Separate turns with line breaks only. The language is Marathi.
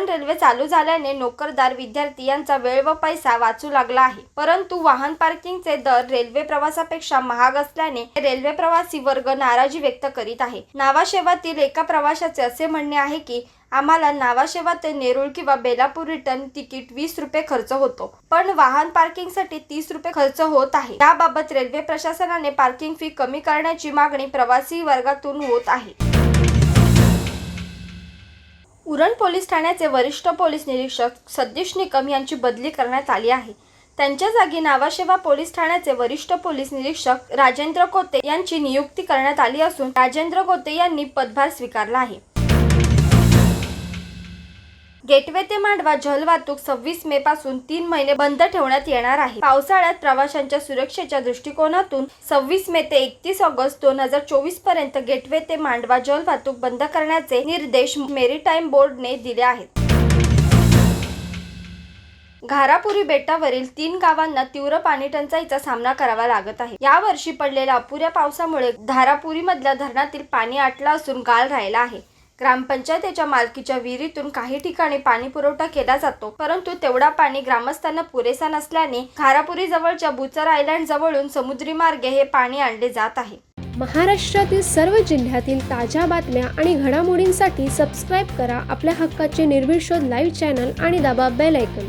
उरण रेल्वे चालू झाल्याने नोकरदार विद्यार्थी यांचा वेळ व पैसा वाचू लागला आहे. परंतु वाहन पार्किंगचे दर रेल्वे प्रवासापेक्षा महाग असल्याने रेल्वे प्रवासी वर्ग नाराजी व्यक्त करीत आहे. नावाशेवातील एका प्रवाशाचे असे म्हणणे आहे की आम्हाला नावाशेवा ते नेरूळ किंवा बेलापूर रिटर्न तिकीट वीस रुपये खर्च होतो. पण वाहन पार्किंगसाठी तीस रुपये खर्च होत आहे. याबाबत रेल्वे प्रशासनाने पार्किंग फी कमी करण्याची मागणी प्रवासी वर्गातून होत आहे. उरण पोलीस ठाण्याचे वरिष्ठ पोलीस निरीक्षक सतीश निकम यांची बदली करण्यात आली आहे. त्यांच्या जागी नावाशेवा पोलीस ठाण्याचे वरिष्ठ पोलीस निरीक्षक राजेंद्र कोते यांची नियुक्ती करण्यात आली असून राजेंद्र कोते यांनी पदभार स्वीकारला आहे. गेटवे ते मांडवा जल वाहतूक सव्वीस मे पासून तीन महिने बंद ठेवण्यात येणार आहे. पावसाळ्यात प्रवाशांच्या सुरक्षेच्या दृष्टिकोनातून सव्वीस मे ते एकतीस ऑगस्ट दोन हजार चोवीसपर्यंत गेटवे ते मांडवा जल वाहतूक बंद करण्याचे निर्देश मेरीटाईम बोर्डने दिले आहेत. घारापुरी बेटावरील तीन गावांना तीव्र पाणी टंचाईचा सामना करावा लागत आहे. यावर्षी पडलेल्या अपुऱ्या पावसामुळे धारापुरी मधल्या धरणातील पाणी आटलं असून गाळ राहिला आहे. ग्रामपंचायतीच्या मालकीच्या विहिरीतून काही ठिकाणी पाणी पुरवठा केला जातो परंतु तेवढा पाणी ग्रामस्थांना पुरेसा नसल्याने खारापुरी जवळच्या बुचर आयलँड जवळून समुद्री मार्गे हे पाणी आणले जात आहे.
महाराष्ट्रातील सर्व जिल्ह्यातील ताज्या बातम्या आणि घडामोडींसाठी सबस्क्राईब करा आपल्या हक्काचे निर्भीड लाईव्ह चॅनल आणि दाबा बेल ऐकन